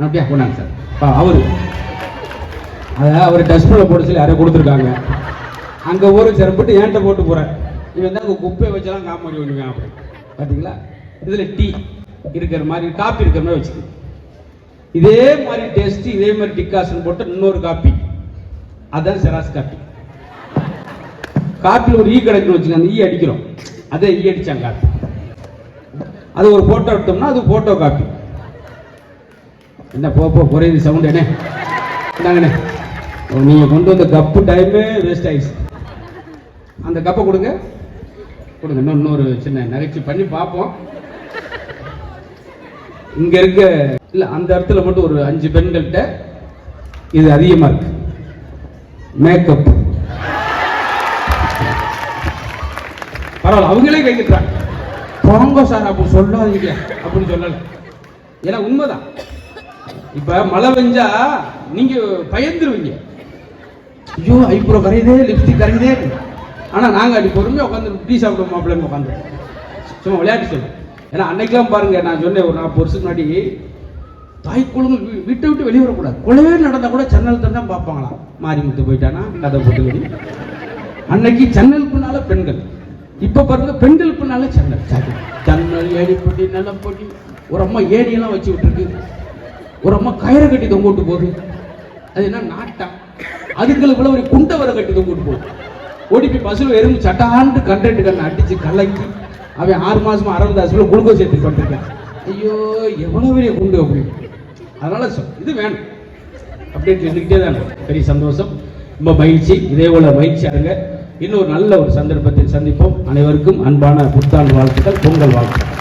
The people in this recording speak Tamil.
அப்படியா போனாங்க சார். அவரு. அதை அவர் டஸ்ட்பினில் போட சொல்லி யாரோ கொடுத்துருக்காங்க. அங்கே ஊருக்கு சிறப்பிட்டு ஏன்ட்ட போட்டு போகிறேன் இவன் தான் அங்கே குப்பையை வச்செல்லாம் காமெடி பண்ணுவேன் அப்படி. பார்த்தீங்களா இதில் டீ இருக்கிற மாதிரி காப்பி இருக்கிற மாதிரி வச்சுக்கோங்க. இதே மாதிரி டேஸ்ட் இதே மாதிரி டிக்காசன் போட்டு இன்னொரு காப்பி அதான் செராஸ் காப்பி காப்பியில் ஒரு e ஈ கிடைக்கணும் வச்சுக்கோங்க. அந்த ஈ அடிக்கிறோம். அதே e ஈ அடித்தாங்க காப்பி அது ஒரு ஃபோட்டோ எடுத்தோம்னா அது ஃபோட்டோ காப்பி என்ன போ குறையுது சவுண்டு என்ன? என்னங்கண்ணே நீங்கள் கொண்டு வந்த கப்பு டைமே வேஸ்ட் ஆயிடுச்சு. அந்த கப்பை கொடுங்க. கொடுங்க இன்னும் இன்னொரு சின்ன நகைச்சு பண்ணி பார்ப்போம். இங்க இருக்க இல்ல அந்த இடத்துல மட்டும் ஒரு அஞ்சு பெண்கள்கிட்ட இது அதிகமா இருக்கு. மேக்கப் பரவாயில்ல அவங்களே கைக்கிட்டாங்க போங்க சார் அப்படி சொல்லாதீங்க அப்படின்னு சொல்லல. ஏன்னா உண்மைதான். இப்ப மழை பெஞ்சா நீங்க பயந்துருவீங்க. ஐயோ ஐப்ரோ கரையுதே லிப்ஸ்டிக் கரையுதே. ஆனா நாங்க அப்படி பொறுமையா உட்காந்து டீ சாப்பிட மாப்பிள்ளை உட்காந்து சும்மா விளையாட்டு சொல்லு. ஏன்னா அன்னைக்கெல்லாம் பாருங்க நான் சொன்னேன் ஒரு நாற்பது வருஷத்துக்கு முன்னாடி தாய் குழுங்க வீட்டை விட்டு வெளியே வரக்கூடாது. கொலையே நடந்தா கூட சென்னல் தான் பார்ப்பாங்களாம் மாரிமுத்து போயிட்டானா? கதை போட்டு அன்னைக்கு சென்னல் பின்னால பெண்கள். இப்ப பாருங்க பெண்கள் பின்னால ஜன்னல் ஏடி போட்டி நிலம் போட்டி ஒரு அம்மா ஏணியெல்லாம் வச்சு விட்டுருக்கு. ஒரு அம்மா கயிறை கட்டி தொங்க விட்டு போகுது. அது என்ன நாட்டம் அதுக்குள்ள ஒரு குண்டை வர கட்டி தொங்க விட்டு போகுது. ஓடி போய் எறும்பு சட்டாண்டு கண்டென்ட் கண்ணை அடிச்சு கலக்கி அவன் ஆறு மாசமா அரவிந்தாசில் குளுக்கோஸ் ஏற்றி பண்ணிருக்கான் ஐயோ எவ்வளவு பெரிய குண்டு அப்படி. அதனால சொல் இது வேணும். அப்டேட் இருந்துக்கிட்டே தான் பெரிய சந்தோஷம். ரொம்ப மகிழ்ச்சி. இதே போல மகிழ்ச்சியா இருங்க. இன்னொரு நல்ல ஒரு சந்தர்ப்பத்தில் சந்திப்போம். அனைவருக்கும் அன்பான புத்தாண்டு வாழ்த்துக்கள் பொங்கல் வாழ்த்துக்கள்.